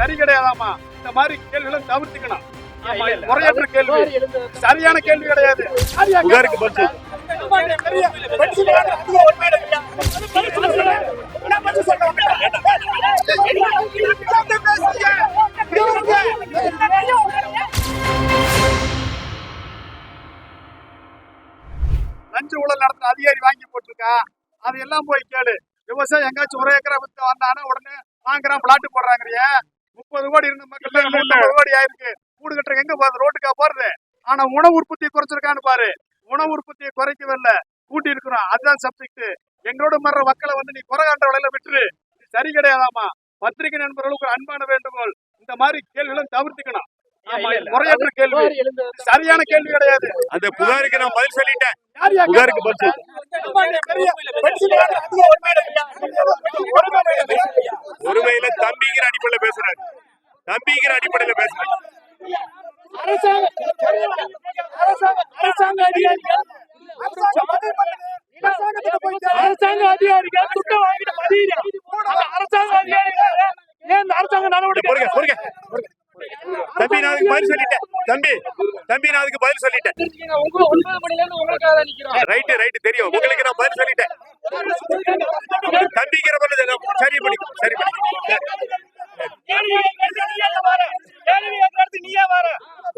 சரி கிடையாதாமா இந்த மாதிரி கேள்விகளை தவிர்த்துக்கணும். முறையற்ற கேள்வி. சரியான கேள்வி கிடையாது. லஞ்ச ஊழல் நடத்துற அதிகாரி வாங்கி போட்டிருக்கா? அதையெல்லாம் போய் கேளு. விவசாயம் எங்காச்சும் ஒரு ஏக்கரா வித்து வந்தானா உடனே வாங்குறான் பிளாட் போடுறாங்கறிய. முப்பது கோடி இருந்த மக்கள் முப்பது கோடி ஆயிருக்கு கூடு கட்டுறதுக்கு எங்க போகுது ரோட்டுக்கா போறது ஆனா உணவு உற்பத்தியை குறைச்சிருக்கான்னு பாரு உணவு உற்பத்தியை குறைக்கவே இல்ல கூட்டி இருக்கிறோம் அதுதான் சப்ஜெக்ட் எங்களோட மர்ற மக்களை வந்து நீ குறை காண்ற விலையில விட்டுரு சரி கிடையாதாமா பத்திரிகை நண்பர்களுக்கு ஒரு அன்பான வேண்டுகோள் இந்த மாதிரி கேள்விகளை தவிர்த்துக்கணும். முறையற்ற கேள்வி சரியான கேள்வி கிடையாது அந்த புகாருக்கு நான் பதில் சொல்லிட்டேன் புகாருக்கு பதில் அடிப்படையில பேசுறாரு அரசாங்க அரசாங்க அரசாங்க அதிகாரிகள். அரசாங்க அதிகாரிகள் வாங்கிட்டு மதியில. அரசாங்க அதிகாரிகள் ஏன் அரசாங்க நடவடிக்கை பொறுங்க பொறுங்க பொறுங்க. தம்பி நான் அதுக்கு பதில் சொல்லிட்டேன். தம்பி தம்பி நான் அதுக்கு பதில் சொல்லிட்டேன். ரைட்டு ரைட்டு தெரியும். உங்களுக்கு நான் பதில் சொல்லிட்டேன். தம்பிங்கிற பதில் நான் சரி பண்ணி சரி. பண்ணி